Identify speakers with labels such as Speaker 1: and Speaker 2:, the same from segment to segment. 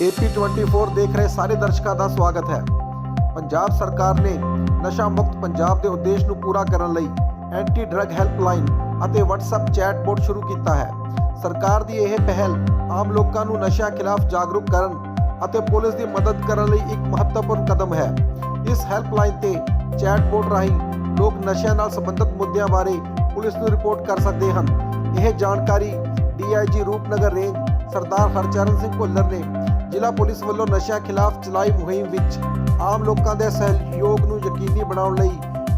Speaker 1: AP24 ਦੇਖ ਰਹੇ ਸਾਰੇ ਦਰਸ਼ਕਾਂ ਦਾ ਸਵਾਗਤ ਹੈ। ਪੰਜਾਬ ਸਰਕਾਰ ਨੇ ਨਸ਼ਾ ਮੁਕਤ ਪੰਜਾਬ ਦੇ ਉਦੇਸ਼ ਨੂੰ ਪੂਰਾ ਕਰਨ ਲਈ ਐਂਟੀ ਡਰੱਗ ਹੈਲਪਲਾਈਨ ਅਤੇ WhatsApp ਚੈਟਬੋਟ ਸ਼ੁਰੂ ਕੀਤਾ ਹੈ। ਸਰਕਾਰ ਦੀ ਇਹ ਪਹਿਲ ਆਮ ਲੋਕਾਂ ਨੂੰ ਨਸ਼ਿਆਂ ਖਿਲਾਫ ਜਾਗਰੂਕ ਕਰਨ ਅਤੇ ਪੁਲਿਸ ਦੀ ਮਦਦ ਕਰਨ ਲਈ ਇੱਕ ਮਹੱਤਵਪੂਰਨ ਕਦਮ ਹੈ। ਇਸ ਹੈਲਪਲਾਈਨ ਤੇ ਚੈਟਬੋਟ ਰਾਹੀਂ ਲੋਕ ਨਸ਼ਿਆਂ ਨਾਲ ਸੰਬੰਧਿਤ ਮੁੱਦਿਆਂ ਬਾਰੇ ਪੁਲਿਸ ਨੂੰ ਰਿਪੋਰਟ ਕਰ ਸਕਦੇ ਹਨ। ਇਹ ਜਾਣਕਾਰੀ ਡੀਆਈਜੀ ਰੂਪਨਗਰ ਰੇਂਜ ਸਰਦਾਰ ਹਰਚਰਨ ਸਿੰਘ ਭੁੱਲਰ ਨੇ ਜ਼ਿਲ੍ਹਾ ਪੁਲਿਸ ਵੱਲੋਂ ਨਸ਼ਿਆਂ ਖਿਲਾਫ ਚਲਾਈ ਮੁਹਿੰਮ ਵਿੱਚ ਆਮ ਲੋਕਾਂ ਦੇ ਸਹਿਯੋਗ ਨੂੰ ਯਕੀਨੀ ਬਣਾਉਣ ਲਈ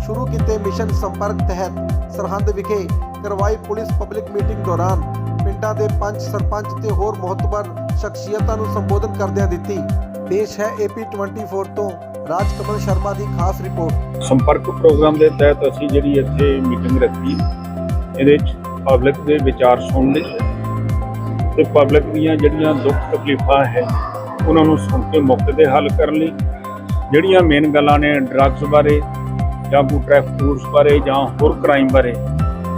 Speaker 1: ਸ਼ੁਰੂ ਕੀਤੇ ਮਿਸ਼ਨ ਸੰਪਰਕ ਤਹਿਤ ਸਰਹੰਦ ਵਿਖੇ ਕਰਵਾਈ ਪੁਲਿਸ ਪਬਲਿਕ ਮੀਟਿੰਗ ਦੌਰਾਨ ਪਿੰਡਾਂ ਦੇ ਪੰਚ ਸਰਪੰਚ ਤੇ ਹੋਰ ਮਹੱਤਵਪੂਰਨ ਸ਼ਖਸੀਅਤਾਂ ਨੂੰ ਸੰਬੋਧਨ ਕਰਦਿਆਂ ਦਿੱਤੀ। ਪੇਸ਼ ਹੈ AP24 ਤੋਂ ਰਾਜ ਸ਼ਰਮਾ ਦੀ ਖਾਸ ਰਿਪੋਰਟ।
Speaker 2: ਸੰਪਰਕ ਪ੍ਰੋਗਰਾਮ ਦੇ ਤਹਿਤ ਅਸੀਂ ਜਿਹੜੀ ਇੱਥੇ ਮੀਟਿੰਗ ਰੱਖੀ, ਇਹਦੇ ਵਿੱਚ ਪਬਲਿਕ ਦੇ ਵਿਚਾਰ ਸੁਣਨ ਤੇ ਪਬਲਿਕ ਦੀਆਂ ਜਿਹੜੀਆਂ ਦੁੱਖ ਤਕਲੀਫਾਂ ਹੈ ਉਹਨਾਂ ਨੂੰ ਸੁਣ ਕੇ ਮੌਕੇ ਤੇ ਹੱਲ ਕਰਨ ਲਈ ਜਿਹੜੀਆਂ ਮੇਨ ਗੱਲਾਂ ਨੇ ਡਰੱਗਸ ਬਾਰੇ ਜਾਂ ਕੋਈ ਟ੍ਰੈਫਿਕ ਰੂਲਸ ਬਾਰੇ ਜਾਂ ਹੋਰ ਕ੍ਰਾਈਮ ਬਾਰੇ,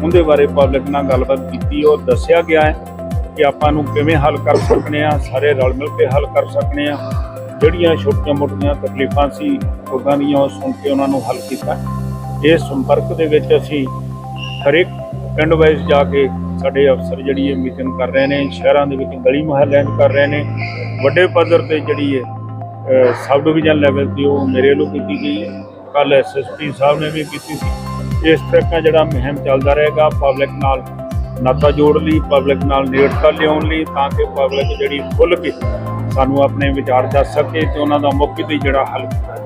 Speaker 2: ਉਹਦੇ ਬਾਰੇ ਪਬਲਿਕ ਨਾਲ ਗੱਲਬਾਤ ਕੀਤੀ। ਔਰ ਦੱਸਿਆ ਗਿਆ ਹੈ ਕਿ ਆਪਾਂ ਨੂੰ ਕਿਵੇਂ ਹੱਲ ਕਰ ਸਕਨੇ ਆ ਸਾਰੇ ਰਲ ਮਿਲ ਕੇ ਹੱਲ ਕਰ ਸਕਨੇ ਆ ਜਿਹੜੀਆਂ ਛੋਟੀਆਂ ਮੋਟੀਆਂ ਤਕਲੀਫਾਂ ਸੀ ਲੋਕਾਂ ਦੀਆਂ ਉਹ ਸੁਣ ਕੇ ਉਹਨਾਂ ਨੂੰ ਹੱਲ ਕੀਤਾ। ਇਸ ਸੰਪਰਕ ਦੇ ਵਿੱਚ ਅਸੀਂ ਹਰੇਕ ਪਿੰਡ ਵਾਈਜ਼ ਜਾ ਕੇ ਸਾਡੇ ਅਫਸਰ ਜਿਹੜੀ ਇਹ ਮੀਟਿੰਗ ਕਰ ਰਹੇ ਨੇ, ਸ਼ਹਿਰਾਂ ਦੇ ਵਿੱਚ ਗਲੀ ਮੁਹੱਲਿਆਂ 'ਚ ਕਰ ਰਹੇ ਨੇ, ਵੱਡੇ ਪੱਧਰ ਤੇ ਜਿਹੜੀ ਹੈ ਸਬ ਡਿਵੀਜ਼ਨ ਲੈਵਲ ਤੇ ਉਹ ਮੇਰੇ ਵੱਲੋਂ ਕੀਤੀ ਗਈ ਹੈ। ਕੱਲ ਐਸਐਸਪੀ ਸਾਹਿਬ ਨੇ ਵੀ ਕੀਤੀ ਸੀ। ਇਸ ਤਰ੍ਹਾਂ ਜਿਹੜਾ ਮੁਹਿੰਮ ਚੱਲਦਾ ਰਹੇਗਾ ਪਬਲਿਕ ਨਾਲ ਨਾਤਾ ਜੋੜ ਲਈ ਪਬਲਿਕ ਨਾਲ ਨੇੜਤਾ ਲਿਆਉਣ ਲਈ, ਤਾਂ ਕਿ ਪਬਲਿਕ ਜਿਹੜੀ ਖੁੱਲ੍ਹ ਕੇ ਸਾਨੂੰ ਆਪਣੇ ਵਿਚਾਰ ਦੱਸ ਸਕੇ ਤੇ ਉਹਨਾਂ ਦਾ ਮੌਕੇ ਤੇ ਜਿਹੜਾ ਹੱਲ ਕੀਤਾ